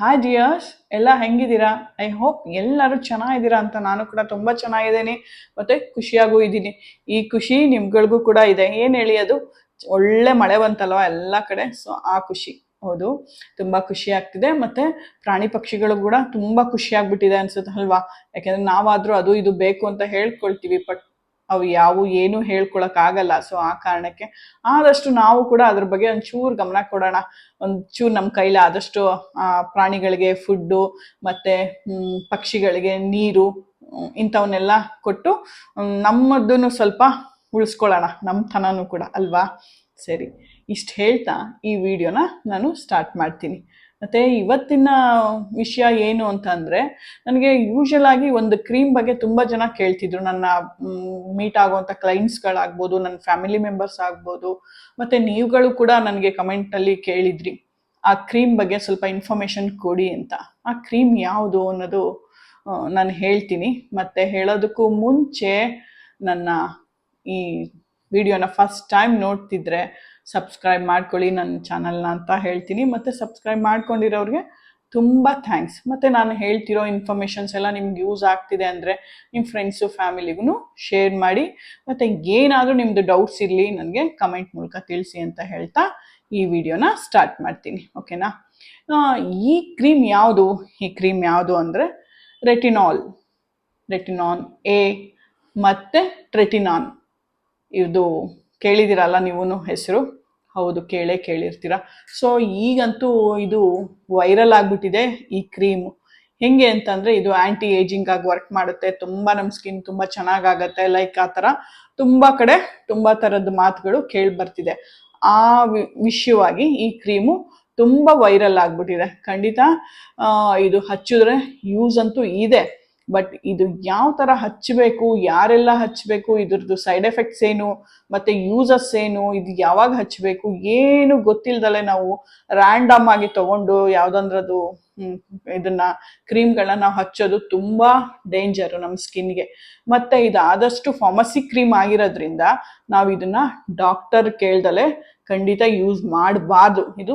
Hi dears ಎಲ್ಲ ಹೆಂಗಿದ್ದೀರಾ? I hope ಎಲ್ಲರೂ ಚೆನ್ನಾಗಿದ್ದೀರಾ ಅಂತ ನಾನು ಕೂಡ ತುಂಬ ಚೆನ್ನಾಗಿದ್ದೀನಿ. ಮತ್ತು ಖುಷಿಯಾಗೂ ಇದ್ದೀನಿ. ಈ ಖುಷಿ ನಿಮ್ಗಳಿಗೂ ಕೂಡ ಇದೆ. ಏನು ಹೇಳಿ ಅದು? ಒಳ್ಳೆ ಮಳೆ ಬಂತಲ್ವ ಎಲ್ಲ ಕಡೆ? ಸೊ ಆ ಖುಷಿ. ಹೌದು. ತುಂಬ ಖುಷಿ ಆಗ್ತಿದೆ. ಮತ್ತು ಪ್ರಾಣಿ ಪಕ್ಷಿಗಳು ಕೂಡ ತುಂಬ ಖುಷಿ ಆಗ್ಬಿಟ್ಟಿದೆ ಅನ್ಸುತ್ತೆ ಅಲ್ವಾ? ಯಾಕಂದ್ರೆ ನಾವಾದರೂ ಅದು ಇದು ಬೇಕು ಅಂತ ಹೇಳ್ಕೊಳ್ತೀವಿ. ಬಟ್ ಅವು ಯಾವು ಏನು ಹೇಳ್ಕೊಳಕ್ಕಾಗಲ್ಲ. ಸೊ ಆ ಕಾರಣಕ್ಕೆ ಆದಷ್ಟು ನಾವು ಕೂಡ ಅದ್ರ ಬಗ್ಗೆ ಒಂಚೂರು ಗಮನ ಕೊಡೋಣ. ಒಂಚೂರು ನಮ್ಮ ಕೈಲಿ ಆದಷ್ಟು ಪ್ರಾಣಿಗಳಿಗೆ ಫುಡ್ಡು ಮತ್ತು ಪಕ್ಷಿಗಳಿಗೆ ನೀರು ಇಂಥವನ್ನೆಲ್ಲ ಕೊಟ್ಟು ನಮ್ಮದನ್ನು ಸ್ವಲ್ಪ ಉಳಿಸ್ಕೊಳ್ಳೋಣ. ನಮ್ಮ ತನನೂ ಕೂಡ ಅಲ್ವಾ? ಸರಿ, ಇಷ್ಟು ಹೇಳ್ತಾ ಈ ವಿಡಿಯೋನ ನಾನು ಸ್ಟಾರ್ಟ್ ಮಾಡ್ತೀನಿ. ಮತ್ತು ಇವತ್ತಿನ ವಿಷಯ ಏನು ಅಂತಂದರೆ ನನಗೆ ಯೂಶಲ್ ಆಗಿ ಒಂದು ಕ್ರೀಮ್ ಬಗ್ಗೆ ತುಂಬ ಜನ ಕೇಳ್ತಿದ್ರು. ನನ್ನ ಮೀಟ್ ಆಗುವಂಥ ಕ್ಲೈಂಟ್ಸ್ಗಳಾಗ್ಬೋದು ನನ್ನ ಫ್ಯಾಮಿಲಿ ಮೆಂಬರ್ಸ್ ಆಗ್ಬೋದು, ಮತ್ತು ನೀವುಗಳು ಕೂಡ ನನಗೆ ಕಮೆಂಟಲ್ಲಿ ಕೇಳಿದ್ರಿ. ಆ ಕ್ರೀಮ್ ಬಗ್ಗೆ ಸ್ವಲ್ಪ ಇನ್ಫಾರ್ಮೇಶನ್ ಕೊಡಿ ಅಂತ. ಆ ಕ್ರೀಮ್ ಯಾವುದು ಅನ್ನೋದು ನಾನು ಹೇಳ್ತೀನಿ. ಮತ್ತು ಹೇಳೋದಕ್ಕೂ ಮುಂಚೆ ನನ್ನ ಈ ವಿಡಿಯೋನ ಫಸ್ಟ್ ಟೈಮ್ ನೋಡ್ತಿದ್ರೆ ಸಬ್ಸ್ಕ್ರೈಬ್ ಮಾಡ್ಕೊಳ್ಳಿ ನನ್ನ ಚಾನಲ್ನ ಅಂತ ಹೇಳ್ತೀನಿ. ಮತ್ತು ಸಬ್ಸ್ಕ್ರೈಬ್ ಮಾಡ್ಕೊಂಡಿರೋರಿಗೆ ತುಂಬ ಥ್ಯಾಂಕ್ಸ್ ಮತ್ತು ನಾನು ಹೇಳ್ತಿರೋ ಇನ್ಫಾರ್ಮೇಷನ್ಸ್ ಎಲ್ಲ ನಿಮ್ಗೆ ಯೂಸ್ ಆಗ್ತಿದೆ ಅಂದರೆ ನಿಮ್ಮ ಫ್ರೆಂಡ್ಸು ಫ್ಯಾಮಿಲಿಗೂ ಶೇರ್ ಮಾಡಿ. ಮತ್ತು ಏನಾದರೂ ನಿಮ್ಮದು ಡೌಟ್ಸ್ ಇರಲಿ ನನಗೆ ಕಮೆಂಟ್ ಮೂಲಕ ತಿಳಿಸಿ ಅಂತ ಹೇಳ್ತಾ ಈ ವಿಡಿಯೋನ ಸ್ಟಾರ್ಟ್ ಮಾಡ್ತೀನಿ. ಓಕೆನಾ ಈ ಕ್ರೀಮ್ ಯಾವುದು? ಈ ಕ್ರೀಮ್ ಯಾವುದು ಅಂದರೆ ರೆಟಿನಾಲ್ ರೆಟಿನಾನ್ ಎ ಮತ್ತು ಟ್ರೆಟಿನಾನ್ ಇದು ಕೇಳಿದಿರಲ್ಲ ನೀವೂ ಹೆಸರು? ಹೌದು, ಕೇಳೇ ಕೇಳಿರ್ತೀರ? ಸೊ ಈಗಂತೂ ಇದು ವೈರಲ್ ಆಗಿಬಿಟ್ಟಿದೆ ಈ ಕ್ರೀಮು ಹೆಂಗೆ ಅಂತಂದರೆ ಇದು ಆ್ಯಂಟಿ ಏಜಿಂಗ್ ಆಗಿ ವರ್ಕ್ ಮಾಡುತ್ತೆ, ತುಂಬ ನಮ್ಮ ಸ್ಕಿನ್ ತುಂಬ ಚೆನ್ನಾಗಾಗತ್ತೆ ಲೈಕ್ ಆ ಥರ. ತುಂಬ ಕಡೆ ತುಂಬ ಥರದ ಮಾತುಗಳು ಕೇಳಿ ಬರ್ತಿದೆ. ಆ ವಿಷಯವಾಗಿ ಈ ಕ್ರೀಮು ತುಂಬ ವೈರಲ್ ಆಗಿಬಿಟ್ಟಿದೆ. ಖಂಡಿತ ಇದು ಹಚ್ಚಿದ್ರೆ ಯೂಸ್ ಅಂತೂ ಇದೆ. ಬಟ್ ಇದು ಯಾವ ಥರ ಹಚ್ಚಬೇಕು ಯಾರೆಲ್ಲ ಹಚ್ಚಬೇಕು ಇದ್ರದ್ದು ಸೈಡ್ ಎಫೆಕ್ಟ್ಸ್ ಏನು, ಮತ್ತು ಯೂಸಸ್ ಏನು, ಇದು ಯಾವಾಗ ಹಚ್ಚಬೇಕು ಏನು ಗೊತ್ತಿಲ್ಲದಲ್ಲೇ ನಾವು ರ್ಯಾಂಡಮ್ ಆಗಿ ತಗೊಂಡು ಯಾವುದಂದ್ರದು ಇದನ್ನ ಕ್ರೀಮ್ಗಳನ್ನ ನಾವು ಹಚ್ಚೋದು ತುಂಬ ಡೇಂಜರು ನಮ್ಮ ಸ್ಕಿನ್ಗೆ ಮತ್ತು ಇದು ಆದಷ್ಟು ಫಾರ್ಮಸಿ ಕ್ರೀಮ್ ಆಗಿರೋದ್ರಿಂದ ನಾವು ಇದನ್ನ ಡಾಕ್ಟರ್ ಕೇಳ್ದಲೆ ಖಂಡಿತ ಯೂಸ್ ಮಾಡಬಾರ್ದು. ಇದು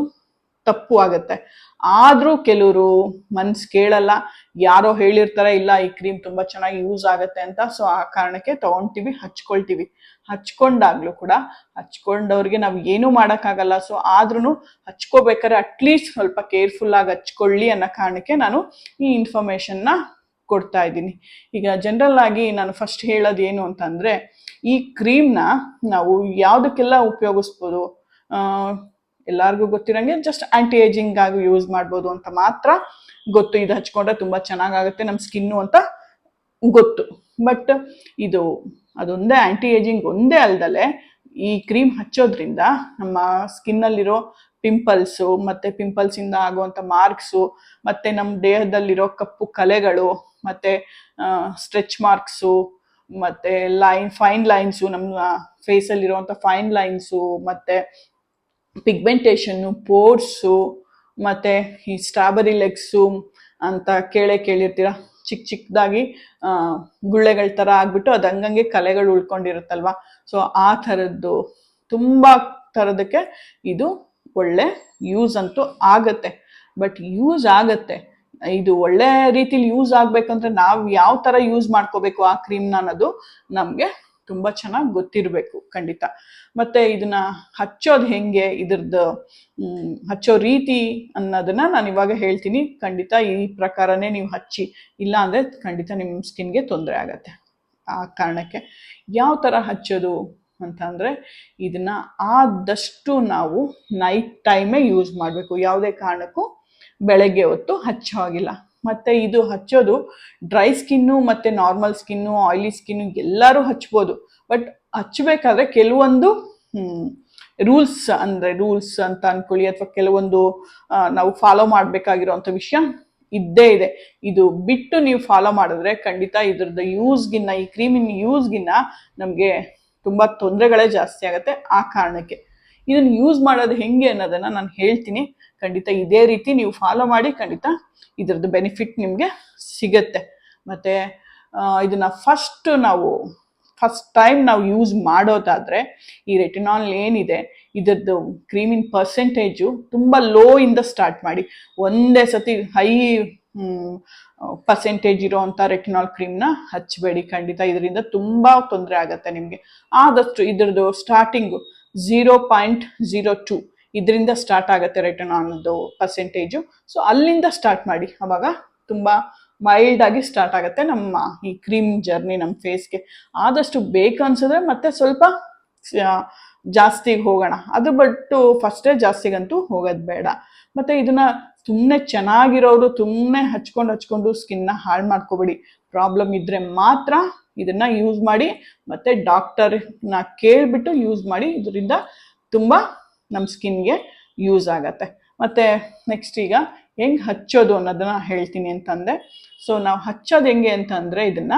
ತಪ್ಪು ಆಗುತ್ತೆ. ಆದರೂ ಕೆಲವರು ಮನ್ಸು ಕೇಳಲ್ಲ, ಯಾರೋ ಹೇಳಿರ್ತಾರೆ, ಇಲ್ಲ, ಈ ಕ್ರೀಮ್ ತುಂಬ ಚೆನ್ನಾಗಿ ಯೂಸ್ ಆಗುತ್ತೆ ಅಂತ, ಸೊ ಆ ಕಾರಣಕ್ಕೆ ತಗೊಳ್ತೀವಿ ಹಚ್ಕೊಳ್ತೀವಿ. ಹಚ್ಕೊಂಡಾಗ್ಲೂ ಕೂಡ, ಹಚ್ಕೊಂಡವ್ರಿಗೆ ನಾವು ಏನೂ ಮಾಡೋಕ್ಕಾಗಲ್ಲ. ಸೊ ಆದ್ರೂ ಹಚ್ಕೋಬೇಕಾದ್ರೆ ಅಟ್ಲೀಸ್ಟ್ ಸ್ವಲ್ಪ ಕೇರ್ಫುಲ್ ಆಗಿ ಹಚ್ಕೊಳ್ಳಿ ಅನ್ನೋ ಕಾರಣಕ್ಕೆ ನಾನು ಈ ಇನ್ಫಾರ್ಮೇಷನ್ನ ಕೊಡ್ತಾ ಇದ್ದೀನಿ. ಈಗ ಜನರಲ್ ಆಗಿ ನಾನು ಫಸ್ಟ್ ಹೇಳೋದು ಏನು ಅಂತಂದರೆ, ಈ ಕ್ರೀಮ್ನ ನಾವು ಯಾವುದಕ್ಕೆಲ್ಲ ಉಪಯೋಗಿಸ್ಬೋದು? ಎಲ್ಲರಿಗೂ ಗೊತ್ತಿರಂಗೆ ಜಸ್ಟ್ ಆಂಟಿ ಏಜಿಂಗ್ ಆಗಿ ಯೂಸ್ ಮಾಡ್ಬೋದು ಅಂತ ಮಾತ್ರ ಗೊತ್ತು. ಇದು ಹಚ್ಕೊಂಡ್ರೆ ತುಂಬಾ ಚೆನ್ನಾಗಾಗುತ್ತೆ ನಮ್ಮ ಸ್ಕಿನ್ನು ಅಂತ ಗೊತ್ತು. ಬಟ್ ಇದು ಅದೊಂದೇ ಆಂಟಿ ಏಜಿಂಗ್ ಒಂದೇ ಅಲ್ದಲೆ ಈ ಕ್ರೀಮ್ ಹಚ್ಚೋದ್ರಿಂದ ನಮ್ಮ ಸ್ಕಿನ್ನಲ್ಲಿರೋ ಪಿಂಪಲ್ಸು ಮತ್ತು ಪಿಂಪಲ್ಸಿಂದ ಆಗುವಂಥ ಮಾರ್ಕ್ಸು ಮತ್ತು ನಮ್ಮ ದೇಹದಲ್ಲಿರೋ ಕಪ್ಪು ಕಲೆಗಳು, ಮತ್ತು ಸ್ಟ್ರೆಚ್ ಮಾರ್ಕ್ಸು ಮತ್ತು ಲೈನ್ ಫೈನ್ ಲೈನ್ಸು ನಮ್ಮ ಫೇಸಲ್ಲಿರುವಂಥ ಫೈನ್ ಲೈನ್ಸು ಮತ್ತು ಪಿಗ್ಮೆಂಟೇಷನ್ನು ಪೋರ್ಸು ಮತ್ತು ಈ ಸ್ಟ್ರಾಬೆರಿ ಲೆಗ್ಸು ಅಂತ ಕೇಳೇ ಕೇಳಿರ್ತೀರ. ಚಿಕ್ಕ ಚಿಕ್ಕದಾಗಿ ಗುಳ್ಳೆಗಳ ಥರ ಆಗ್ಬಿಟ್ಟು ಅದು ಹಂಗಂಗೆ ಕಲೆಗಳು ಉಳ್ಕೊಂಡಿರುತ್ತಲ್ವ? ಸೊ ಆ ಥರದ್ದು, ತುಂಬ ಥರದಕ್ಕೆ ಇದು ಒಳ್ಳೆ ಯೂಸ್ ಅಂತೂ ಆಗತ್ತೆ. ಬಟ್ ಯೂಸ್ ಆಗತ್ತೆ. ಇದು ಒಳ್ಳೆ ರೀತಿಲಿ ಯೂಸ್ ಆಗಬೇಕಂದ್ರೆ ನಾವು ಯಾವ ಥರ ಯೂಸ್ ಮಾಡ್ಕೋಬೇಕು ಆ ಕ್ರೀಮ್ನ ಅನ್ನೋದು ನಮಗೆ ತುಂಬ ಚೆನ್ನಾಗಿ ಗೊತ್ತಿರಬೇಕು, ಖಂಡಿತ. ಮತ್ತು ಇದನ್ನ ಹಚ್ಚೋದು ಹೆಂಗೆ, ಇದ್ರದ್ದು ಹಚ್ಚೋ ರೀತಿ ಅನ್ನೋದನ್ನ ನಾನು ಇವಾಗ ಹೇಳ್ತೀನಿ. ಖಂಡಿತ ಈ ಪ್ರಕಾರನೇ ನೀವು ಹಚ್ಚಿ, ಇಲ್ಲ ಅಂದ್ರೆ ಖಂಡಿತ ನಿಮ್ಮ ಸ್ಕಿನ್ಗೆ ತೊಂದರೆ ಆಗತ್ತೆ. ಆ ಕಾರಣಕ್ಕೆ ಯಾವ ಥರ ಹಚ್ಚೋದು ಅಂತಂದರೆ ಇದನ್ನ ಆದಷ್ಟು ನಾವು ನೈಟ್ ಟೈಮೇ ಯೂಸ್ ಮಾಡಬೇಕು. ಯಾವುದೇ ಕಾರಣಕ್ಕೂ ಬೆಳಗ್ಗೆ ಹೊತ್ತು ಹಚ್ಚೋ ಹಾಗಿಲ್ಲ. ಮತ್ತು ಇದು ಹಚ್ಚೋದು ಡ್ರೈ ಸ್ಕಿನ್ನು ಮತ್ತು ನಾರ್ಮಲ್ ಸ್ಕಿನ್ನು, ಆಯಿಲಿ ಸ್ಕಿನ್ನು ಎಲ್ಲರೂ ಹಚ್ಬೋದು. ಬಟ್ ಹಚ್ಚಬೇಕಾದ್ರೆ ಕೆಲವೊಂದು ರೂಲ್ಸ್ ಅಂದರೆ ರೂಲ್ಸ್ ಅಂತ ಅಂದ್ಕೊಳ್ಳಿ ಅಥವಾ ಕೆಲವೊಂದು ನಾವು ಫಾಲೋ ಮಾಡಬೇಕಾಗಿರೋಂಥ ವಿಷಯ ಇದ್ದೇ ಇದೆ. ಇದು ಬಿಟ್ಟು ನೀವು ಫಾಲೋ ಮಾಡಿದ್ರೆ ಖಂಡಿತ ಇದ್ರದ್ದು ಯೂಸ್ಗಿನ್ನ, ಈ ಕ್ರೀಮಿನ ಯೂಸ್ಗಿನ್ನ ನಮಗೆ ತುಂಬ ತೊಂದರೆಗಳೇ ಜಾಸ್ತಿ ಆಗುತ್ತೆ ಆ ಕಾರಣಕ್ಕೆ. ಇದನ್ನು ಯೂಸ್ ಮಾಡೋದು ಹೆಂಗೆ ಅನ್ನೋದನ್ನು ನಾನು ಹೇಳ್ತೀನಿ. ಖಂಡಿತ ಇದೇ ರೀತಿ ನೀವು ಫಾಲೋ ಮಾಡಿ ಖಂಡಿತ ಇದ್ರದ್ದು ಬೆನಿಫಿಟ್ ನಿಮಗೆ ಸಿಗತ್ತೆ. ಮತ್ತು ಇದನ್ನು ಫಸ್ಟ್ ನಾವು ಫಸ್ಟ್ ಟೈಮ್ ನಾವು ಯೂಸ್ ಮಾಡೋದಾದ್ರೆ ಈ ರೆಟಿನಾಲ್ ಏನಿದೆ, ಇದರದ್ದು ಕ್ರೀಮಿನ ಪರ್ಸೆಂಟೇಜು ತುಂಬ ಲೋ ಇಂದ ಸ್ಟಾರ್ಟ್ ಮಾಡಿ. ಒಂದೇ ಸತಿ ಹೈ ಪರ್ಸೆಂಟೇಜ್ ಇರೋವಂಥ ರೆಟಿನಾಲ್ ಕ್ರೀಮ್ನ ಹಚ್ಚಬೇಡಿ ಖಂಡಿತ ಇದರಿಂದ ತುಂಬ ತೊಂದರೆ ಆಗುತ್ತೆ ನಿಮಗೆ. ಆದಷ್ಟು ಇದ್ರದ್ದು starting zero point zero two ಇದರಿಂದ ಸ್ಟಾರ್ಟ್ ಆಗುತ್ತೆ ರೆಟಿನಾಲ್ದು ಪರ್ಸೆಂಟೇಜು ಸೊ ಅಲ್ಲಿಂದ ಸ್ಟಾರ್ಟ್ ಮಾಡಿ. ಅವಾಗ ತುಂಬ ಮೈಲ್ಡ್ ಆಗಿ ಸ್ಟಾರ್ಟ್ ಆಗುತ್ತೆ ನಮ್ಮ ಈ ಕ್ರೀಮ್ ಜರ್ನಿ ನಮ್ಮ ಫೇಸ್ಗೆ ಆದಷ್ಟು ಬೇಕು ಅನ್ಸಿದ್ರೆ ಮತ್ತೆ ಸ್ವಲ್ಪ ಜಾಸ್ತಿ ಹೋಗೋಣ. ಅದು ಬಟ್ಟು ಫಸ್ಟೇ ಜಾಸ್ತಿಗಂತೂ ಹೋಗೋದು ಬೇಡ. ಮತ್ತೆ ಇದನ್ನ ಸುಮ್ಮನೆ ಚೆನ್ನಾಗಿರೋರು ಸುಮ್ಮನೆ ಹಚ್ಕೊಂಡು ಹಚ್ಕೊಂಡು ಸ್ಕಿನ್ನ ಹಾಳು ಮಾಡ್ಕೋಬೇಡಿ. ಪ್ರಾಬ್ಲಮ್ ಇದ್ರೆ ಮಾತ್ರ ಇದನ್ನ ಯೂಸ್ ಮಾಡಿ ಮತ್ತೆ ಡಾಕ್ಟರ್ನ ಕೇಳಿಬಿಟ್ಟು ಯೂಸ್ ಮಾಡಿ ಇದರಿಂದ ತುಂಬ ನಮ್ಮ ಸ್ಕಿನ್ಗೆ ಯೂಸ್ ಆಗತ್ತೆ. ಮತ್ತೆ ನೆಕ್ಸ್ಟ್ ಈಗ ಹೆಂಗ್ ಹಚ್ಚೋದು ಅನ್ನೋದನ್ನ ಹೇಳ್ತೀನಿ ಅಂತಂದೆ ಸೊ ನಾವು ಹಚ್ಚೋದು ಹೆಂಗೆ ಅಂತಂದರೆ ಇದನ್ನ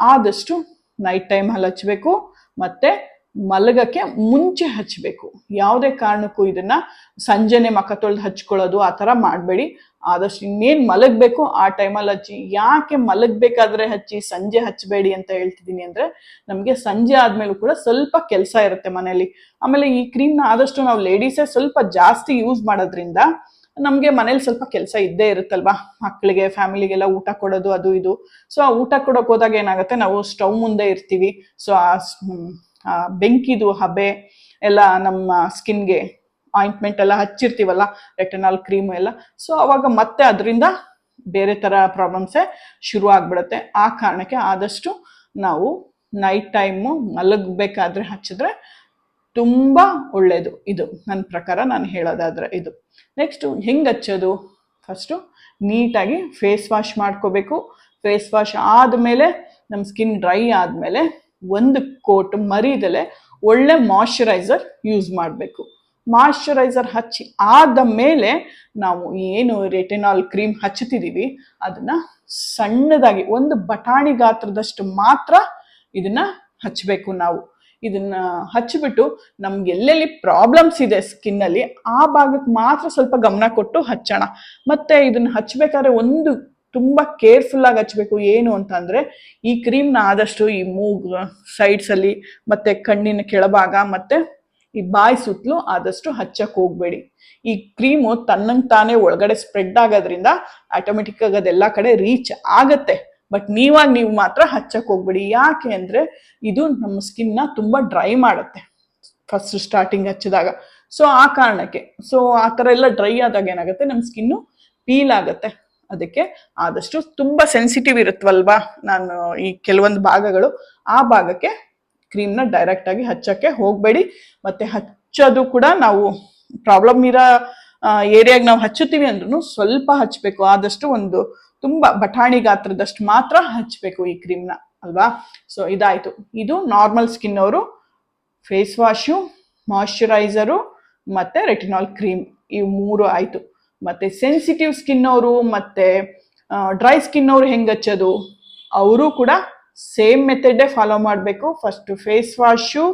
ಆದಷ್ಟು ನೈಟ್ ಟೈಮಲ್ಲಿ ಹಚ್ಚಬೇಕು ಮತ್ತೆ ಮಲಗಕ್ಕೆ ಮುಂಚೆ ಹಚ್ಚಬೇಕು ಯಾವುದೇ ಕಾರಣಕ್ಕೂ ಇದನ್ನ ಸಂಜೆನೆ ಮಖ ತೊಳೆದು ಹಚ್ಕೊಳ್ಳೋದು ಆ ಥರ ಮಾಡಬೇಡಿ. ಆದಷ್ಟು ಇನ್ನೇನು ಮಲಗಬೇಕು ಆ ಟೈಮಲ್ಲಿ ಹಚ್ಚಿ. ಯಾಕೆ ಮಲಗಬೇಕಾದ್ರೆ ಹಚ್ಚಿ, ಸಂಜೆ ಹಚ್ಚಬೇಡಿ ಅಂತ ಹೇಳ್ತಿದ್ದೀನಿ ಅಂದರೆ ನಮಗೆ ಸಂಜೆ ಆದಮೇಲೂ ಕೂಡ ಸ್ವಲ್ಪ ಕೆಲಸ ಇರುತ್ತೆ ಮನೆಯಲ್ಲಿ. ಆಮೇಲೆ ಈ ಕ್ರೀಮ್ನ ಆದಷ್ಟು ನಾವು ಲೇಡೀಸೇ ಸ್ವಲ್ಪ ಜಾಸ್ತಿ ಯೂಸ್ ಮಾಡೋದ್ರಿಂದ ನಮಗೆ ಮನೇಲಿ ಸ್ವಲ್ಪ ಕೆಲಸ ಇದ್ದೇ ಇರುತ್ತಲ್ವಾ? ಮಕ್ಕಳಿಗೆ ಫ್ಯಾಮಿಲಿಗೆಲ್ಲ ಊಟ ಕೊಡೋದು, ಅದು ಇದು. ಸೊ ಆ ಊಟ ಕೊಡೋಕೆ ಹೋದಾಗ ಏನಾಗುತ್ತೆ? ನಾವು ಸ್ಟವ್ ಮುಂದೆ ಇರ್ತೀವಿ. ಸೊ ಆ ಬೆಂಕಿದು ಹಬೆ ಎಲ್ಲ ನಮ್ಮ ಸ್ಕಿನ್ಗೆ ಆಯಿಂಟ್ಮೆಂಟ್ ಎಲ್ಲ ಹಚ್ಚಿರ್ತೀವಲ್ಲ ರೆಟನಾಲ್ ಕ್ರೀಮ್ ಎಲ್ಲ. ಸೊ ಅವಾಗ ಮತ್ತೆ ಅದರಿಂದ ಬೇರೆ ಥರ ಪ್ರಾಬ್ಲಮ್ಸೇ ಶುರು ಆಗ್ಬಿಡುತ್ತೆ. ಆ ಕಾರಣಕ್ಕೆ ಆದಷ್ಟು ನಾವು ನೈಟ್ ಟೈಮು ಮಲಗಬೇಕಾದ್ರೆ ಹಚ್ಚಿದ್ರೆ ತುಂಬ ಒಳ್ಳೆಯದು ಇದು ನನ್ನ ಪ್ರಕಾರ ನಾನು ಹೇಳೋದಾದ್ರೆ ಇದು. ನೆಕ್ಸ್ಟು ಹೆಂಗೆ ಹಚ್ಚೋದು? ಫಸ್ಟು ನೀಟಾಗಿ ಫೇಸ್ ವಾಶ್ ಮಾಡ್ಕೋಬೇಕು. ಫೇಸ್ ವಾಶ್ ಆದಮೇಲೆ ನಮ್ಮ ಸ್ಕಿನ್ ಡ್ರೈ ಆದಮೇಲೆ ಒಂದು ಕೋಟ್ ಮರಿದಲೆ ಒಳ್ಳೆ ಮಾಯಶ್ಚರೈಸರ್ ಯೂಸ್ ಮಾಡಬೇಕು. ಮಾಯಶ್ಚರೈಸರ್ ಹಚ್ಚಿ ಆದ ಮೇಲೆ ನಾವು ಏನು ರೆಟಿನಾಲ್ ಕ್ರೀಮ್ ಹಚ್ಚುತ್ತಿದ್ದೀವಿ, ಅದನ್ನ ಸಣ್ಣದಾಗಿ ಒಂದು ಬಟಾಣಿ ಗಾತ್ರದಷ್ಟು ಮಾತ್ರ ಇದನ್ನ ಹಚ್ಚಬೇಕು ನಾವು. ಇದನ್ನ ಹಚ್ಚಿಬಿಟ್ಟು ನಮ್ಗೆ ಎಲ್ಲೆಲ್ಲಿ ಪ್ರಾಬ್ಲಮ್ಸ್ ಇದೆ ಸ್ಕಿನ್ನಲ್ಲಿ ಆ ಭಾಗಕ್ಕೆ ಮಾತ್ರ ಸ್ವಲ್ಪ ಗಮನ ಕೊಟ್ಟು ಹಚ್ಚೋಣ. ಮತ್ತೆ ಇದನ್ನ ಹಚ್ಚಬೇಕಾದ್ರೆ ಒಂದು ತುಂಬಾ ಕೇರ್ಫುಲ್ ಆಗಿ ಹಚ್ಬೇಕು, ಏನು ಅಂತ ಅಂದ್ರೆ ಈ ಕ್ರೀಮ್ನ ಆದಷ್ಟು ಈ ಮೂಗ್ ಸೈಡ್ಸ್ ಅಲ್ಲಿ ಮತ್ತೆ ಕಣ್ಣಿನ ಕೆಳಭಾಗ ಮತ್ತೆ ಈ ಬಾಯಿ ಸುತ್ತಲೂ ಆದಷ್ಟು ಹಚ್ಚಕ್ ಹೋಗ್ಬೇಡಿ. ಈ ಕ್ರೀಮು ತನ್ನಂಗ್ ತಾನೇ ಒಳಗಡೆ ಸ್ಪ್ರೆಡ್ ಆಗೋದ್ರಿಂದ ಆಟೋಮೆಟಿಕ್ ಆಗಿ ಅದೆಲ್ಲ ಕಡೆ ರೀಚ್ ಆಗತ್ತೆ. ಬಟ್ ನೀವಾಗ ನೀವು ಮಾತ್ರ ಹಚ್ಚಕ್ ಹೋಗ್ಬೇಡಿ. ಯಾಕೆ ಅಂದ್ರೆ ಇದು ನಮ್ಮ ಸ್ಕಿನ್ನ ತುಂಬಾ ಡ್ರೈ ಮಾಡುತ್ತೆ. First starting ಹಚ್ಚಿದಾಗ. ಸೊ ಆ ಕಾರಣಕ್ಕೆ ಸೊ ಆ ಥರ ಎಲ್ಲ ಡ್ರೈ ಆದಾಗ ಏನಾಗುತ್ತೆ? ನಮ್ಮ ಸ್ಕಿನ್ನು ಪೀಲ್ ಆಗುತ್ತೆ. ಅದಕ್ಕೆ ಆದಷ್ಟು ತುಂಬಾ ಸೆನ್ಸಿಟಿವ್ ಇರುತ್ತವಲ್ವಾ ನಾನು ಈ ಕೆಲವೊಂದು ಭಾಗಗಳು, ಆ ಭಾಗಕ್ಕೆ ಕ್ರೀಮ್ನ ಡೈರೆಕ್ಟ್ ಆಗಿ ಹಚ್ಚಕ್ಕೆ ಹೋಗಬೇಡಿ. ಮತ್ತೆ ಹಚ್ಚೋದು ಕೂಡ ನಾವು ಪ್ರಾಬ್ಲಮ್ ಇರೋ ಏರಿಯಾಗೆ ನಾವು ಹಚ್ಚುತ್ತೀವಿ ಅಂದ್ರೂ ಸ್ವಲ್ಪ ಹಚ್ಚಬೇಕು. ಆದಷ್ಟು ಒಂದು ತುಂಬಾ ಬಟಾಣಿ ಗಾತ್ರದಷ್ಟು ಮಾತ್ರ ಹಚ್ಚಬೇಕು ಈ ಕ್ರೀಮ್ನ ಅಲ್ವಾ? ಸೊ ಇದಾಯಿತು. ಇದು ನಾರ್ಮಲ್ ಸ್ಕಿನ್ ಅವರು ಫೇಸ್ ವಾಶು ಮಾಯಶ್ಚರೈಸರು ಮತ್ತೆ ರೆಟಿನಾಲ್ ಕ್ರೀಮ್ ಇವು ಮೂರು ಆಯ್ತು. ಮತ್ತೆ ಸೆನ್ಸಿಟಿವ್ ಸ್ಕಿನ್ ಅವರು, ಮತ್ತೆ ಡ್ರೈ ಸ್ಕಿನ್ ಅವರು ಹೆಂಗೆ ಹಚ್ಚೋದು, ಅವರು ಕೂಡ ಸೇಮ್ ಮೆಥಡೇ ಫಾಲೋ ಮಾಡಬೇಕು. First face wash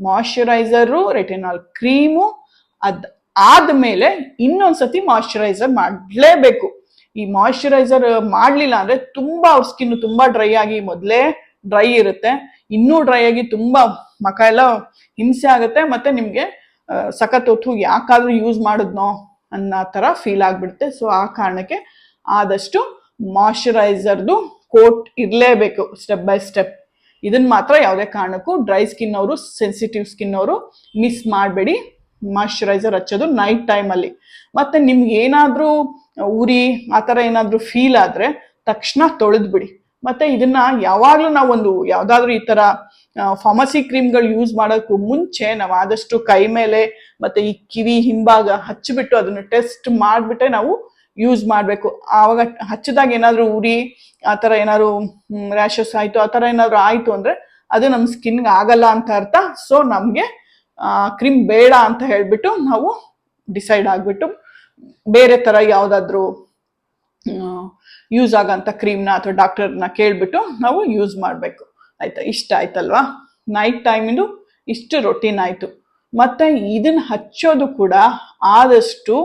moisturiser retinol cream ಅದ್ ಆದ್ಮೇಲೆ ಇನ್ನೊಂದ್ಸತಿ ಮಾಯಶ್ಚರೈಸರ್ ಮಾಡಲೇಬೇಕು. ಈ ಮಾಯಶ್ಚರೈಸರ್ ಮಾಡಲಿಲ್ಲ ಅಂದ್ರೆ ತುಂಬಾ ಅವ್ರ ಸ್ಕಿನ್ ತುಂಬಾ ಡ್ರೈ ಆಗಿ ಮೊದಲೇ ಡ್ರೈ ಇರುತ್ತೆ. ಇನ್ನೂ ಡ್ರೈ ಆಗಿ ತುಂಬಾ ಮಖ ಎಲ್ಲ ಹಿಂಸೆ ಆಗುತ್ತೆ. ಮತ್ತೆ ನಿಮಗೆ ಸಖತ್ ಹೊತ್ತು ಯಾಕಾದ್ರೂ ಯೂಸ್ ಮಾಡಿದ್ನೋ? ಅನ್ನೋ ಥರ ಫೀಲ್ ಆಗಿಬಿಡುತ್ತೆ. ಸೊ ಆ ಕಾರಣಕ್ಕೆ ಆದಷ್ಟು ಮಾಯಶ್ಚರೈಸರ್ದು ಕೋಟ್ ಇರಲೇಬೇಕು ಸ್ಟೆಪ್ ಬೈ ಸ್ಟೆಪ್ ಇದನ್ನ ಮಾತ್ರ ಯಾವುದೇ ಕಾರಣಕ್ಕೂ ಡ್ರೈ ಸ್ಕಿನ್ ಅವರು ಸೆನ್ಸಿಟಿವ್ ಸ್ಕಿನ್ ಅವರು ಮಿಸ್ ಮಾಡಬೇಡಿ. ಮಾಯಶ್ಚರೈಸರ್ ಹಚ್ಚೋದು ನೈಟ್ ಟೈಮಲ್ಲಿ ಮತ್ತೆ ನಿಮ್ಗೆ ಏನಾದರೂ ಉರಿ, ಆ ಥರ ಏನಾದರೂ ಫೀಲ್ ಆದರೆ ತಕ್ಷಣ ತೊಳೆದ್ಬಿಡಿ. ಮತ್ತೆ ಇದನ್ನ ಯಾವಾಗಲೂ ನಾವೊಂದು ಯಾವುದಾದ್ರೂ ಈ ಥರ ಫಾರ್ಮಸಿ ಕ್ರೀಮ್ಗಳು ಯೂಸ್ ಮಾಡೋಕ್ಕೂ ಮುಂಚೆ ನಾವು ಆದಷ್ಟು ಕೈ ಮೇಲೆ ಮತ್ತೆ ಈ ಕಿವಿ ಹಿಂಭಾಗ ಹಚ್ಚಿಬಿಟ್ಟು ಅದನ್ನು ಟೆಸ್ಟ್ ಮಾಡಿಬಿಟ್ಟೆ ನಾವು ಯೂಸ್ ಮಾಡಬೇಕು. ಆವಾಗ ಹಚ್ಚಿದಾಗ ಏನಾದರೂ ಉರಿ, ಆ ಥರ ಏನಾದ್ರು ರ್ಯಾಷಸ್ ಆಯಿತು, ಆ ಥರ ಏನಾದರೂ ಆಯಿತು ಅಂದರೆ ಅದು ನಮ್ಮ ಸ್ಕಿನ್ಗೆ ಆಗಲ್ಲ ಅಂತ ಅರ್ಥ. ಸೊ ನಮಗೆ ಕ್ರೀಮ್ ಬೇಡ ಅಂತ ಹೇಳಿಬಿಟ್ಟು ನಾವು ಡಿಸೈಡ್ ಆಗಿಬಿಟ್ಟು ಬೇರೆ ಥರ ಯಾವುದಾದ್ರೂ ಯೂಸ್ ಆಗಂತ ಕ್ರೀಮ್ನ ಅಥವಾ ಡಾಕ್ಟರ್ನ ಕೇಳಿಬಿಟ್ಟು ನಾವು ಯೂಸ್ ಮಾಡಬೇಕು. ಆಯ್ತಾ? ಇಷ್ಟ ಆಯ್ತಲ್ವಾ? ನೈಟ್ ಟೈಮಿಂದು ಇಷ್ಟು ರೊಟೀನ್ ಆಯಿತು. ಮತ್ತೆ ಇದನ್ನ ಹಚ್ಚೋದು ಕೂಡ ಆದಷ್ಟು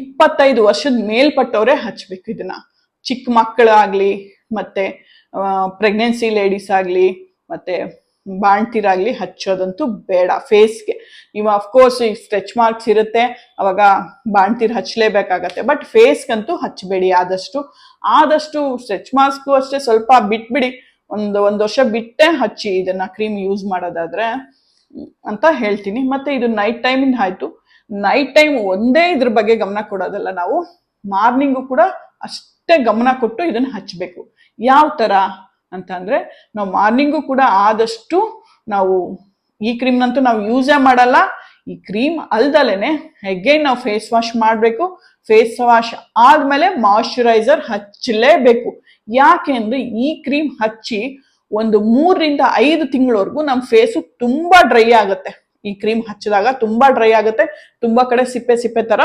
ಇಪ್ಪತ್ತೈದು ವರ್ಷದ ಮೇಲ್ಪಟ್ಟವರೇ ಹಚ್ಬೇಕು ಇದನ್ನ. ಚಿಕ್ಕ ಮಕ್ಕಳಾಗಲಿ, ಮತ್ತು ಪ್ರೆಗ್ನೆನ್ಸಿ ಲೇಡೀಸ್ ಆಗಲಿ, ಮತ್ತು, ಬಾಣ್ತಿರಾಗ್ಲಿ ಹಚ್ಚೋದಂತೂ ಬೇಡ. ಫೇಸ್ಗೆ ನೀವು ಅಫ್ಕೋರ್ಸ್ ಈ ಸ್ಟ್ರೆಚ್ ಮಾರ್ಕ್ಸ್ ಇರುತ್ತೆ, ಅವಾಗ ಬಾಣ್ತಿರ್ ಹಚ್ಚಲೇಬೇಕಾಗತ್ತೆ ಬಟ್ ಫೇಸ್ಗಂತೂ ಹಚ್ಚಬೇಡಿ ಆದಷ್ಟು. ಆದಷ್ಟು ಸ್ಟ್ರೆಚ್ ಮಾರ್ಕ್ಸ್ಗೂ ಅಷ್ಟೇ ಸ್ವಲ್ಪ ಬಿಟ್ಬಿಡಿ. ಒಂದು ಒಂದು ವರ್ಷ ಬಿಟ್ಟೆ ಹಚ್ಚಿ ಇದನ್ನ ಕ್ರೀಮ್ ಯೂಸ್ ಮಾಡೋದಾದ್ರೆ ಅಂತ ಹೇಳ್ತೀನಿ. ಮತ್ತೆ ಇದು ನೈಟ್ ಟೈಮಿಂದ ಆಯ್ತು. ನೈಟ್ ಟೈಮ್ ಒಂದೇ ಇದ್ರ ಬಗ್ಗೆ ಗಮನ ಕೊಡೋದಲ್ಲ ನಾವು. ಮಾರ್ನಿಂಗು ಕೂಡ ಅಷ್ಟೇ ಗಮನ ಕೊಟ್ಟು ಇದನ್ನ ಹಚ್ಚಬೇಕು ಯಾವ ತರ ಅಂತಂದ್ರೆ ನಾವು ಮಾರ್ನಿಂಗು ಕೂಡ ಆದಷ್ಟು ನಾವು ಈ ಕ್ರೀಮ್ನಂತೂ ನಾವು ಯೂಸೇ ಮಾಡಲ್ಲ. ಈ ಕ್ರೀಮ್ ಅಲ್ದಲೇನೆ ಅಗೈನ್ ನಾವು ಫೇಸ್ ವಾಶ್ ಮಾಡಬೇಕು. ಫೇಸ್ ವಾಶ್ ಆದ್ಮೇಲೆ ಮಾಯಶ್ಚರೈಸರ್ ಹಚ್ಚಲೇಬೇಕು ಯಾಕೆ ಅಂದರೆ ಈ ಕ್ರೀಮ್ ಹಚ್ಚಿ ಒಂದು ಮೂರರಿಂದ ಐದು ತಿಂಗಳವರೆಗೂ ನಮ್ಮ ಫೇಸು ತುಂಬಾ ಡ್ರೈ ಆಗುತ್ತೆ. ಈ ಕ್ರೀಮ್ ಹಚ್ಚಿದಾಗ ತುಂಬಾ ಡ್ರೈ ಆಗುತ್ತೆ, ತುಂಬಾ ಕಡೆ ಸಿಪ್ಪೆ ಸಿಪ್ಪೆ ತರ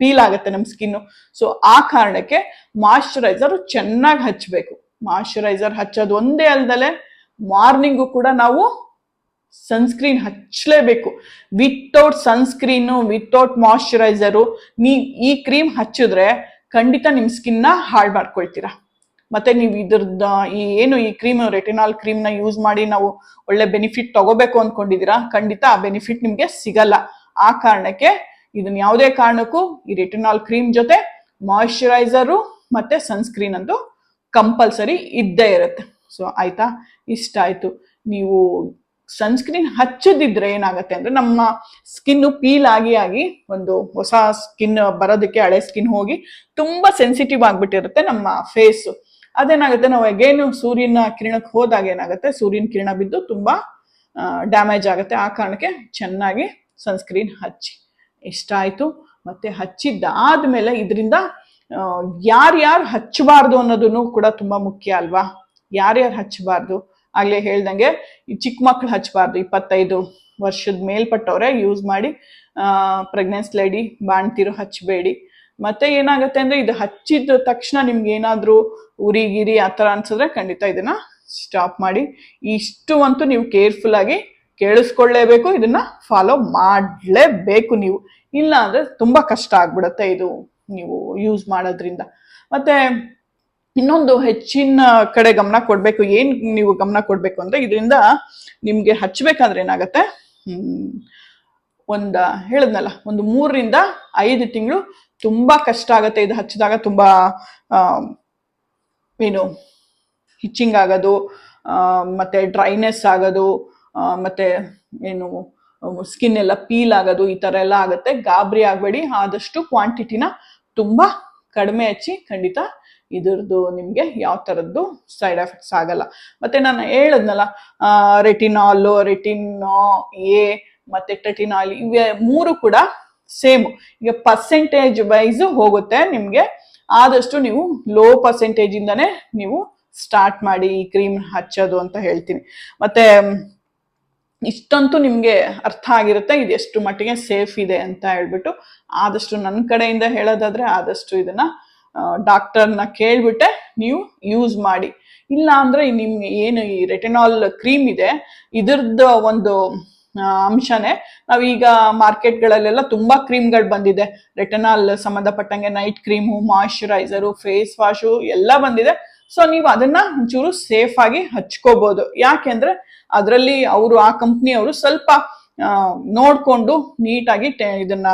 ಪೀಲ್ ಆಗುತ್ತೆ ನಮ್ಮ ಸ್ಕಿನ್ನು ಸೊ ಆ ಕಾರಣಕ್ಕೆ ಮಾಯಶ್ಚರೈಸರ್ ಚೆನ್ನಾಗಿ ಹಚ್ಚಬೇಕು ಮಾಯಶ್ಚರೈಸರ್ ಹಚ್ಚೋದು ಒಂದೇ ಅಲ್ದಲೆ ಮಾರ್ನಿಂಗು ಕೂಡ ನಾವು ಸನ್ಸ್ಕ್ರೀನ್ ಹಚ್ಚಲೇಬೇಕು ವಿತೌಟ್ ಸನ್ಸ್ಕ್ರೀನು ವಿತೌಟ್ ಮಾಯಶ್ಚರೈಸರು ನೀ ಈ ಕ್ರೀಮ್ ಹಚ್ಚಿದ್ರೆ ಖಂಡಿತ ನಿಮ್ಮ ಸ್ಕಿನ್ನ ಹಾಳು ಮಾಡ್ಕೊಳ್ತೀರಾ. ಮತ್ತೆ ನೀವು ಇದ್ರದ್ದು ಈ ಏನು ಈ ಕ್ರೀಮ್ ರೆಟಿನಾಲ್ ಕ್ರೀಮ್ನ ಯೂಸ್ ಮಾಡಿ ನಾವು ಒಳ್ಳೆ ಬೆನಿಫಿಟ್ ತಗೋಬೇಕು ಅನ್ಕೊಂಡಿದ್ದೀರಾ? ಖಂಡಿತ ಆ ಬೆನಿಫಿಟ್ ನಿಮಗೆ ಸಿಗಲ್ಲ. ಆ ಕಾರಣಕ್ಕೆ ಇದನ್ನ ಯಾವುದೇ ಕಾರಣಕ್ಕೂ ಈ ರೆಟಿನಾಲ್ ಕ್ರೀಮ್ ಜೊತೆ ಮಾಯಶ್ಚರೈಸರು ಮತ್ತೆ ಸನ್ಸ್ಕ್ರೀನ್ ಅಂತೂ ಕಂಪಲ್ಸರಿ ಇದ್ದೇ ಇರುತ್ತೆ. ಸೊ ಆಯ್ತಾ? ಇಷ್ಟ ಆಯ್ತು. ನೀವು ಸನ್ಸ್ಕ್ರೀನ್ ಹಚ್ಚದಿದ್ರೆ ಏನಾಗುತ್ತೆ ಅಂದ್ರೆ ನಮ್ಮ ಸ್ಕಿನ್ನು ಪೀಲ್ ಆಗಿ ಆಗಿ ಒಂದು ಹೊಸ ಸ್ಕಿನ್ ಬರೋದಕ್ಕೆ ಹಳೆ ಸ್ಕಿನ್ ಹೋಗಿ ತುಂಬಾ ಸೆನ್ಸಿಟಿವ್ ಆಗ್ಬಿಟ್ಟಿರುತ್ತೆ ನಮ್ಮ ಫೇಸ್ ಅದೇನಾಗುತ್ತೆ? ನಾವು ಅಗೇನು ಸೂರ್ಯನ ಕಿರಣಕ್ಕೆ ಹೋದಾಗ ಏನಾಗುತ್ತೆ? ಸೂರ್ಯನ ಕಿರಣ ಬಿದ್ದು ತುಂಬಾ ಡ್ಯಾಮೇಜ್ ಆಗುತ್ತೆ. ಆ ಕಾರಣಕ್ಕೆ ಚೆನ್ನಾಗಿ ಸನ್ಸ್ಕ್ರೀನ್ ಹಚ್ಚಿ. ಇಷ್ಟ ಆಯ್ತು ಮತ್ತೆ ಹಚ್ಚಿದ್ದಾದ್ಮೇಲೆ ಇದರಿಂದ ಯಾರ್ಯಾರು ಹಚ್ಚಬಾರ್ದು ಅನ್ನೋದನ್ನು ಕೂಡ ತುಂಬಾ ಮುಖ್ಯ ಅಲ್ವಾ? ಯಾರ್ಯಾರು ಹಚ್ಚಬಾರ್ದು? ಆಗ್ಲೇ ಹೇಳ್ದಂಗೆ, ಈ ಚಿಕ್ಕ ಮಕ್ಳು ಹಚ್ಚಬಾರ್ದು. ಇಪ್ಪತ್ತೈದು ವರ್ಷದ ಮೇಲ್ಪಟ್ಟವ್ರೆ ಯೂಸ್ ಮಾಡಿ ಪ್ರೆಗ್ನೆನ್ಸ್ ಲೇಡಿ ಬಾಣ್ತಿರು ಹಚ್ಚಬೇಡಿ. ಮತ್ತೆ ಏನಾಗುತ್ತೆ ಅಂದ್ರೆ ಇದು ಹಚ್ಚಿದ ತಕ್ಷಣ ನಿಮ್ಗೆ ಏನಾದ್ರೂ ಉರಿ ಗಿರಿ ಆ ಥರ ಅನ್ಸಿದ್ರೆ ಖಂಡಿತ ಇದನ್ನ ಸ್ಟಾಪ್ ಮಾಡಿ. ಇಷ್ಟು ಅಂತೂ ನೀವು ಕೇರ್ಫುಲ್ ಆಗಿ ಕೇಳಿಸ್ಕೊಳ್ಳೇಬೇಕು, ಇದನ್ನ ಫಾಲೋ ಮಾಡಲೇಬೇಕು ನೀವು. ಇಲ್ಲ ಅಂದ್ರೆ ತುಂಬಾ ಕಷ್ಟ ಆಗ್ಬಿಡುತ್ತೆ ಇದು ನೀವು ಯೂಸ್ ಮಾಡೋದ್ರಿಂದ. ಮತ್ತೆ ಇನ್ನೊಂದು ಹೆಚ್ಚಿನ ಕಡೆ ಗಮನ ಕೊಡಬೇಕು, ಏನ್ ನೀವು ಗಮನ ಕೊಡಬೇಕು ಅಂದ್ರೆ ಇದರಿಂದ ನಿಮ್ಗೆ ಹಚ್ಬೇಕಾದ್ರೆ ಏನಾಗತ್ತೆ? ಹ್ಮ್, ಒಂದ, ಹೇಳದ್ನಲ್ಲ, ಒಂದು ಮೂರರಿಂದ ಐದು ತಿಂಗಳು ತುಂಬಾ ಕಷ್ಟ ಆಗುತ್ತೆ. ಇದು ಹಚ್ಚಿದಾಗ ತುಂಬಾ ಏನು ಹಿಚ್ಚಿಂಗ್ ಆಗೋದು ಮತ್ತೆ ಡ್ರೈನೆಸ್ ಆಗೋದು ಮತ್ತೆ ಏನು ಸ್ಕಿನ್ ಎಲ್ಲ ಪೀಲ್ ಆಗೋದು, ಈ ತರ ಎಲ್ಲ ಆಗುತ್ತೆ. ಗಾಬರಿ ಆಗಬೇಡಿ. ಆದಷ್ಟು ಕ್ವಾಂಟಿಟಿನ ತುಂಬಾ ಕಡಿಮೆ ಹಚ್ಚಿ ಖಂಡಿತ ಇದ್ರದ್ದು ನಿಮಗೆ ಯಾವ ಥರದ್ದು ಸೈಡ್ ಎಫೆಕ್ಟ್ಸ್ ಆಗಲ್ಲ. ಮತ್ತೆ ನಾನು ಹೇಳದ್ನಲ್ಲ ರೆಟಿನಾಲು ರೆಟಿನ್ ಎ ಮತ್ತೆ ಟೆಟಿನಾಲ್ ಇವೆ ಮೂರು ಕೂಡ ಸೇಮ್ ಈಗ ಪರ್ಸೆಂಟೇಜ್ ವೈಸ್ ಹೋಗುತ್ತೆ ನಿಮಗೆ. ಆದಷ್ಟು ನೀವು ಲೋ ಪರ್ಸೆಂಟೇಜ್ ಇಂದಾನೆ ನೀವು ಸ್ಟಾರ್ಟ್ ಮಾಡಿ ಈ ಕ್ರೀಮ್ ಹಚ್ಚೋದು ಅಂತ ಹೇಳ್ತೀನಿ. ಮತ್ತೆ, ಇಷ್ಟಂತೂ ನಿಮಗೆ ಅರ್ಥ ಆಗಿರುತ್ತೆ, ಇದು ಎಷ್ಟು ಮಟ್ಟಿಗೆ ಸೇಫ್ ಇದೆ ಅಂತ ಹೇಳ್ಬಿಟ್ಟು. ಆದಷ್ಟು ನನ್ನ ಕಡೆಯಿಂದ ಹೇಳೋದಾದ್ರೆ ಆದಷ್ಟು ಇದನ್ನ ಡಾಕ್ಟರ್ನ ಕೇಳ್ಬಿಟ್ಟೆ ನೀವು ಯೂಸ್ ಮಾಡಿ. ಇಲ್ಲ ಅಂದ್ರೆ ನಿಮ್ಗೆ ಏನು ಈ ರೆಟಿನಾಲ್ ಕ್ರೀಮ್ ಇದೆ, ಇದ್ರದ್ದು ಒಂದು ಅಂಶನೇ ನಾವೀಗ ಮಾರ್ಕೆಟ್ಗಳಲ್ಲೆಲ್ಲ ತುಂಬಾ ಕ್ರೀಮ್ಗಳು ಬಂದಿದೆ. ರೆಟನಾಲ್ ಸಂಬಂಧಪಟ್ಟಂಗೆ night cream, moisturizer, face wash ಎಲ್ಲ ಬಂದಿದೆ. ಸೊ, ನೀವು ಅದನ್ನ ಒಂಚೂರು ಸೇಫ್ ಆಗಿ ಹಚ್ಕೋಬಹುದು ಯಾಕೆಂದ್ರೆ ಅದರಲ್ಲಿ ಅವರು, ಆ ಕಂಪ್ನಿಯವರು ಸ್ವಲ್ಪ ನೋಡಿಕೊಂಡು ನೋಡ್ಕೊಂಡು ನೀಟಾಗಿ ಇದನ್ನ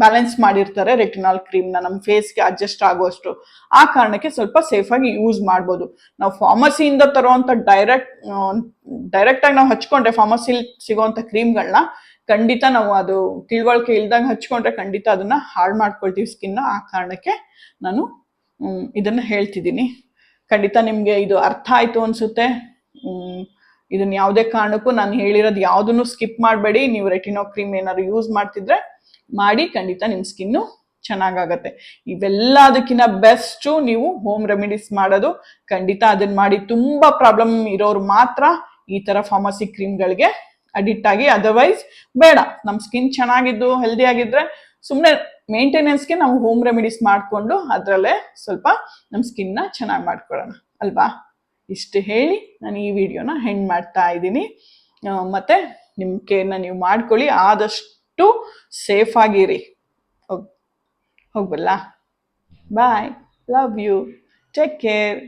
ಬ್ಯಾಲೆನ್ಸ್ ಮಾಡಿರ್ತಾರೆ ರೆಟಿನಾಲ್ ಕ್ರೀಮ್ನ ನಮ್ಮ ಫೇಸ್ಗೆ ಅಡ್ಜಸ್ಟ್ ಆಗುವಷ್ಟು. ಆ ಕಾರಣಕ್ಕೆ ಸ್ವಲ್ಪ ಸೇಫಾಗಿ ಯೂಸ್ ಮಾಡ್ಬೋದು. ನಾವು ಫಾರ್ಮಸಿಯಿಂದ ತರುವಂಥ ಡೈರೆಕ್ಟ್ ಡೈರೆಕ್ಟ್ ಆಗಿ ನಾವು ಹಚ್ಕೊಂಡ್ರೆ ಫಾರ್ಮಸಿಲಿ ಸಿಗುವಂತ ಕ್ರೀಮ್ಗಳನ್ನ ಖಂಡಿತ ನಾವು ಅದು ತಿಳುವಳಿಕೆ ಇಲ್ದಾಗ ಹಚ್ಕೊಂಡ್ರೆ ಖಂಡಿತ ಅದನ್ನ ಹಾಳು ಮಾಡ್ಕೊಳ್ತೀವಿ ಸ್ಕಿನ್ನ ಆ ಕಾರಣಕ್ಕೆ ನಾನು ಇದನ್ನು ಹೇಳ್ತಿದ್ದೀನಿ. ಖಂಡಿತ ನಿಮಗೆ ಇದು ಅರ್ಥ ಆಯಿತು ಅನ್ಸುತ್ತೆ. ಇದನ್ನ ಯಾವುದೇ ಕಾರಣಕ್ಕೂ ನಾನು ಹೇಳಿರೋದು ಯಾವುದನ್ನು ಸ್ಕಿಪ್ ಮಾಡಬೇಡಿ. ನೀವು ರೆಟಿನೋ ಕ್ರೀಮ್ ಏನಾದ್ರು ಯೂಸ್ ಮಾಡ್ತಿದ್ರೆ ಮಾಡಿ ಖಂಡಿತ ನಿಮ್ಮ ಸ್ಕಿನ್ನು ಚೆನ್ನಾಗಾಗತ್ತೆ. ಇವೆಲ್ಲದಕ್ಕಿಂತ ಬೆಸ್ಟು ನೀವು ಹೋಮ್ ರೆಮಿಡೀಸ್ ಮಾಡೋದು. ಖಂಡಿತ ಅದನ್ನ ಮಾಡಿ ತುಂಬಾ ಪ್ರಾಬ್ಲಮ್ ಇರೋರು ಮಾತ್ರ ಈ ತರ ಫಾರ್ಮಸಿ ಕ್ರೀಮ್ಗಳಿಗೆ ಅಡಿಕ್ಟ್ ಆಗಿ, ಅದರ್ವೈಸ್ ಬೇಡ. ನಮ್ಮ ಸ್ಕಿನ್ ಚೆನ್ನಾಗಿದ್ದು, ಹೆಲ್ದಿ ಆಗಿದ್ರೆ ಸುಮ್ಮನೆ ಮೇಂಟೆನೆನ್ಸ್ಗೆ ನಾವು ಹೋಮ್ ರೆಮಿಡೀಸ್ ಮಾಡಿಕೊಂಡು ಅದರಲ್ಲೇ ಸ್ವಲ್ಪ ನಮ್ಮ ಸ್ಕಿನ್ನ ಚೆನ್ನಾಗಿ ಮಾಡ್ಕೊಳ್ಳೋಣ. ಅಲ್ವಾ? ಇಷ್ಟು ಹೇಳಿ ನಾನು ಈ ವಿಡಿಯೋನ ಹೆಂಡ್ ಮಾಡ್ತಾ ಇದ್ದೀನಿ. ಮತ್ತೆ ನಿಮ್ಮ ಕೇರ್ನ ನೀವು ಮಾಡ್ಕೊಳ್ಳಿ. ಆದಷ್ಟು ಸೇಫ್ ಆಗಿರಿ. ಹೋಗ್ ಹೋಗ್ಬಲ್ಲ bye love you take care